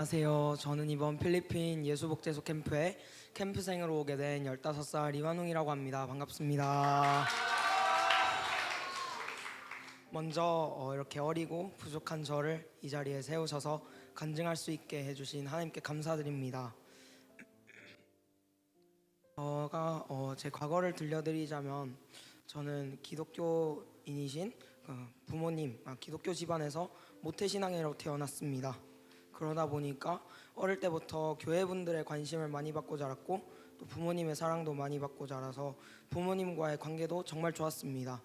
안녕하세요. 저는 이번 필리핀 예수복제소 캠프에 캠프생으로 오게 된 15살 이완웅이라고 합니다. 반갑습니다. 먼저 어, 이렇게 어리고 부족한 저를 이 자리에 세우셔서 간증할 수 있게 해주신 하나님께 감사드립니다. 제가 어, 제 과거를 들려드리자면 저는 기독교인이신 그 부모님, 아, 기독교 집안에서 모태신앙으로 태어났습니다. 그러다 보니까 어릴 때부터 교회 분들의 관심을 많이 받고 자랐고 또 부모님의 사랑도 많이 받고 자라서 부모님과의 관계도 정말 좋았습니다.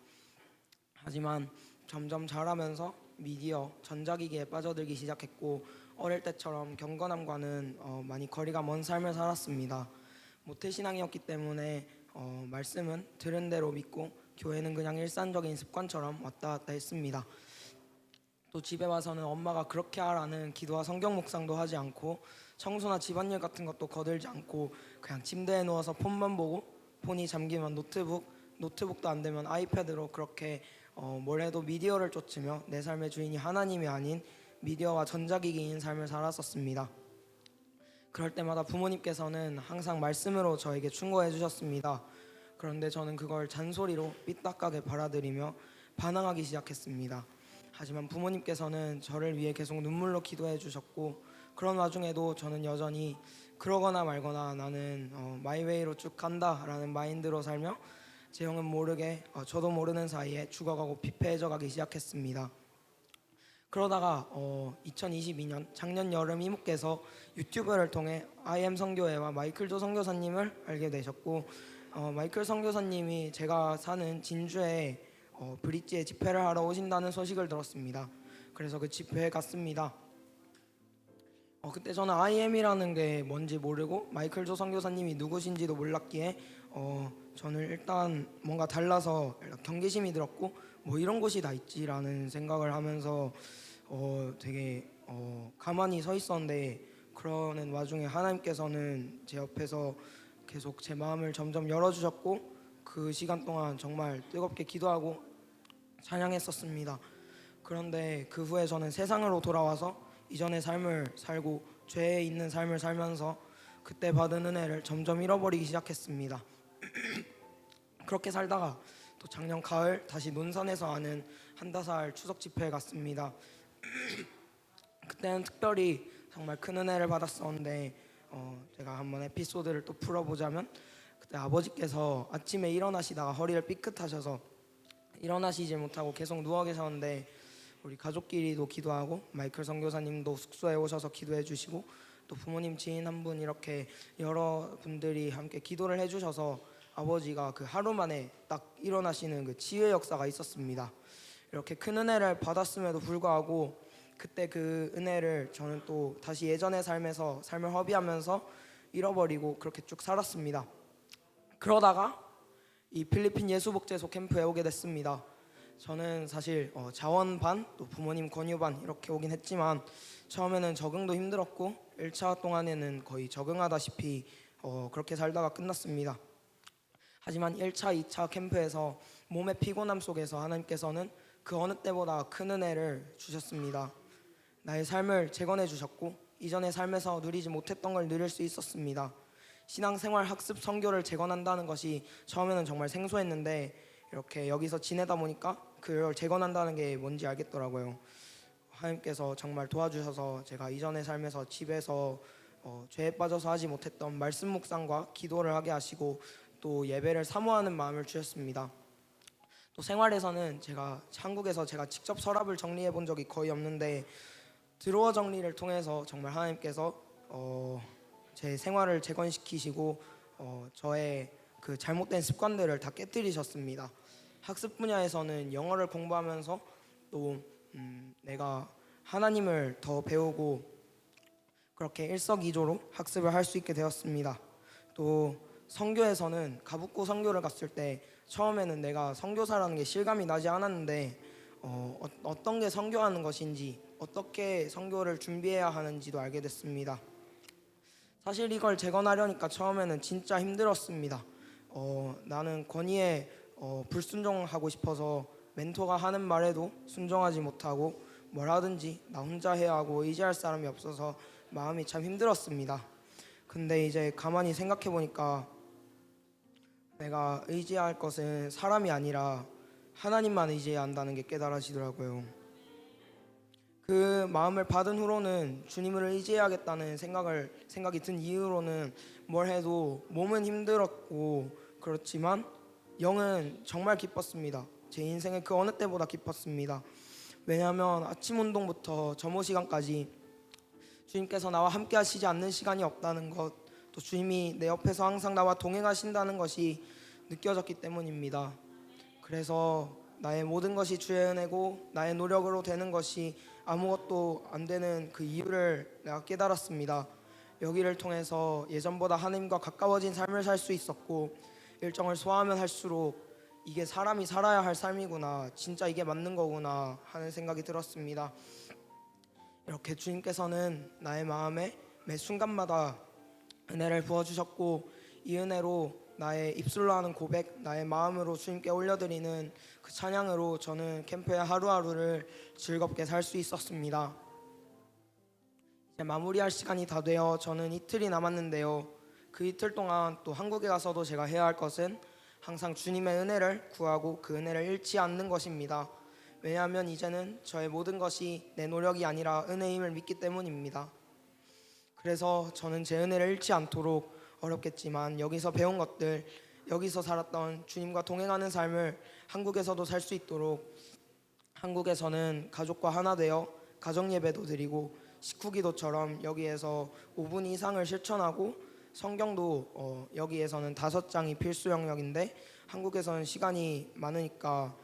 하지만 점점 자라면서 미디어, 전자기기에 빠져들기 시작했고 어릴 때처럼 경건함과는 어, 많이 거리가 먼 삶을 살았습니다. 모태신앙이었기 때문에 어, 말씀은 들은 대로 믿고 교회는 그냥 일상적인 습관처럼 왔다 갔다 했습니다. 또 집에 와서는 엄마가 그렇게 하라는 기도와 성경 묵상도 하지 않고 청소나 집안일 같은 것도 거들지 않고 그냥 침대에 누워서 폰만 보고 폰이 잠기면 노트북 노트북도 안 되면 아이패드로 그렇게 어, 뭘 해도 미디어를 쫓으며 내 삶의 주인이 하나님이 아닌 미디어와 전자기기인 삶을 살았었습니다. 그럴 때마다 부모님께서는 항상 말씀으로 저에게 충고해 주셨습니다. 그런데 저는 그걸 잔소리로 삐딱하게 받아들이며 반항하기 시작했습니다. 하지만 부모님께서는 저를 위해 계속 눈물로 기도해 주셨고 그런 와중에도 저는 여전히 그러거나 말거나 나는 어, 마이웨이로 쭉 간다라는 마인드로 살며 제 형은 모르게 어, 저도 모르는 사이에 죽어가고 피폐해져 가기 시작했습니다. 그러다가 어, 2022년 작년 여름 이모께서 유튜브를 통해 IM 선교회와 마이클 조 선교사님을 알게 되셨고 어, 마이클 선교사님이 제가 사는 진주에 어, 브릿지에 집회를 하러 오신다는 소식을 들었습니다. 그래서 그 집회에 갔습니다. 어, 그때 저는 IM이라는 게 뭔지 모르고 마이클 조 선교사님이 누구신지도 몰랐기에 어, 저는 일단 뭔가 달라서 경계심이 들었고 뭐 이런 곳이 다 있지라는 생각을 하면서 어, 되게 어, 가만히 서 있었는데 그러는 와중에 하나님께서는 제 옆에서 계속 제 마음을 점점 열어주셨고 그 시간 동안 정말 뜨겁게 기도하고 찬양했었습니다. 그런데 그 후에 저는 세상으로 돌아와서 이전의 삶을 살고 죄에 있는 삶을 살면서 그때 받은 은혜를 점점 잃어버리기 시작했습니다. 그렇게 살다가 또 작년 가을 다시 논산에서 하는 한다살 추석 집회에 갔습니다. 그때는 특별히 정말 큰 은혜를 받았었는데 어, 제가 한번 에피소드를 또 풀어보자면 그때 아버지께서 아침에 일어나시다가 허리를 삐끗하셔서 일어나시지 못하고 계속 누워 계셨는데 우리 가족끼리도 기도하고 마이클 선교사님도 숙소에 오셔서 기도해 주시고 또 부모님 지인 한 분 이렇게 여러 분들이 함께 기도를 해 주셔서 아버지가 그 하루 만에 딱 일어나시는 그 치유의 역사가 있었습니다. 이렇게 큰 은혜를 받았음에도 불구하고 그때 그 은혜를 저는 또 다시 예전의 삶에서 삶을 허비하면서 잃어버리고 그렇게 쭉 살았습니다. 그러다가 이 필리핀 예수복제소 캠프에 오게 됐습니다. 저는 사실 어, 자원 반, 또 부모님 권유 반 이렇게 오긴 했지만 처음에는 적응도 힘들었고 1차 동안에는 거의 적응하다시피 어, 그렇게 살다가 끝났습니다. 하지만 1차, 2차 캠프에서 몸의 피곤함 속에서 하나님께서는 그 어느 때보다 큰 은혜를 주셨습니다. 나의 삶을 재건해 주셨고 이전의 삶에서 누리지 못했던 걸 누릴 수 있었습니다. 신앙생활 학습 선교를 재건한다는 것이 처음에는 정말 생소했는데 이렇게 여기서 지내다 보니까 그걸 재건한다는 게 뭔지 알겠더라고요. 하나님께서 정말 도와주셔서 제가 이전의 삶에서 집에서 어, 죄에 빠져서 하지 못했던 말씀 묵상과 기도를 하게 하시고 또 예배를 사모하는 마음을 주셨습니다. 또 생활에서는 제가 한국에서 제가 직접 서랍을 정리해 본 적이 거의 없는데 드로어 정리를 통해서 정말 하나님께서 어, 제 생활을 재건시키시고 어, 저의 그 잘못된 습관들을 다 깨뜨리셨습니다. 학습 분야에서는 영어를 공부하면서 또 음, 내가 하나님을 더 배우고 그렇게 일석이조로 학습을 할 수 있게 되었습니다. 또 성교에서는 가북고 성교를 갔을 때 처음에는 내가 성교사라는 게 실감이 나지 않았는데 어, 어, 어떤 게 성교하는 것인지 어떻게 성교를 준비해야 하는지도 알게 됐습니다. 사실 이걸 재건하려니까 처음에는 진짜 힘들었습니다. 어, 나는 권위에 어, 불순종하고 싶어서 멘토가 하는 말에도 순종하지 못하고 뭘 하든지 나 혼자 해야 하고 의지할 사람이 없어서 마음이 참 힘들었습니다. 근데 이제 가만히 생각해 보니까 내가 의지할 것은 사람이 아니라 하나님만 의지해야 한다는 게 깨달아지더라고요. 그 마음을 받은 후로는 주님을 의지해야겠다는 생각을 생각이 든 이후로는 뭘 해도 몸은 힘들었고 그렇지만 영은 정말 기뻤습니다. 제 인생은 그 어느 때보다 기뻤습니다. 왜냐하면 아침 운동부터 점호 시간까지 주님께서 나와 함께 하시지 않는 시간이 없다는 것, 또 주님이 내 옆에서 항상 나와 동행하신다는 것이 느껴졌기 때문입니다. 그래서 나의 모든 것이 주의 은혜고 나의 노력으로 되는 것이 아무것도 안 되는 그 이유를 내가 깨달았습니다. 여기를 통해서 예전보다 하나님과 가까워진 삶을 살 수 있었고 일정을 소화하면 할수록 이게 사람이 살아야 할 삶이구나 진짜 이게 맞는 거구나 하는 생각이 들었습니다. 이렇게 주님께서는 나의 마음에 매 순간마다 은혜를 부어주셨고 이 은혜로 나의 입술로 하는 고백, 나의 마음으로 주님께 올려드리는 그 찬양으로 저는 캠프의 하루하루를 즐겁게 살 수 있었습니다. 이제 마무리할 시간이 다 되어 저는 이틀이 남았는데요. 그 이틀 동안 또 한국에 가서도 제가 해야 할 것은 항상 주님의 은혜를 구하고 그 은혜를 잃지 않는 것입니다. 왜냐하면 이제는 저의 모든 것이 내 노력이 아니라 은혜임을 믿기 때문입니다. 그래서 저는 제 은혜를 잃지 않도록 어렵겠지만 여기서 배운 것들, 여기서 살았던 주님과 동행하는 삶을 한국에서도 살 수 있도록 한국에서는 가족과 하나 되어 가정 예배도 드리고 식후 기도처럼 여기에서 5분 이상을 실천하고 성경도 어, 여기에서는 다섯 장이 필수 영역인데 한국에서는 시간이 많으니까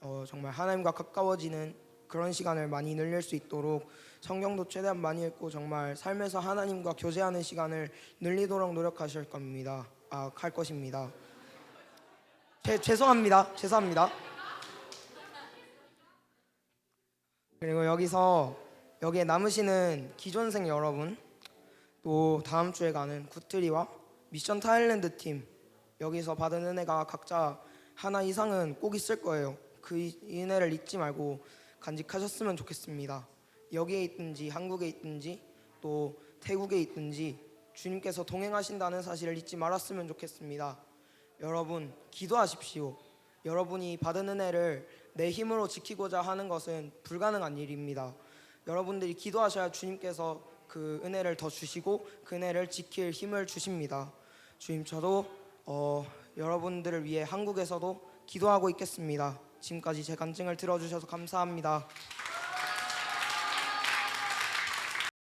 어, 정말 하나님과 가까워지는 그런 시간을 많이 늘릴 수 있도록 성경도 최대한 많이 읽고 정말 삶에서 하나님과 교제하는 시간을 늘리도록 노력하실 겁니다. 아, 할 것입니다. 죄, 죄송합니다. 죄송합니다. 그리고 여기서 여기에 남으시는 기존생 여러분 또 다음 주에 가는 구트리와 미션 타일랜드 팀 여기서 받은 은혜가 각자 하나 이상은 꼭 있을 거예요. 그 은혜를 잊지 말고 간직하셨으면 좋겠습니다. 여기에 있든지 한국에 있든지 또 태국에 있든지 주님께서 동행하신다는 사실을 잊지 말았으면 좋겠습니다. 여러분 기도하십시오. 여러분이 받은 은혜를 내 힘으로 지키고자 하는 것은 불가능한 일입니다. 여러분들이 기도하셔야 주님께서 그 은혜를 더 주시고 그 은혜를 지킬 힘을 주십니다. 주님 저도 어, 여러분들을 위해 한국에서도 기도하고 있겠습니다. 지금까지 제 간증을 들어주셔서 감사합니다.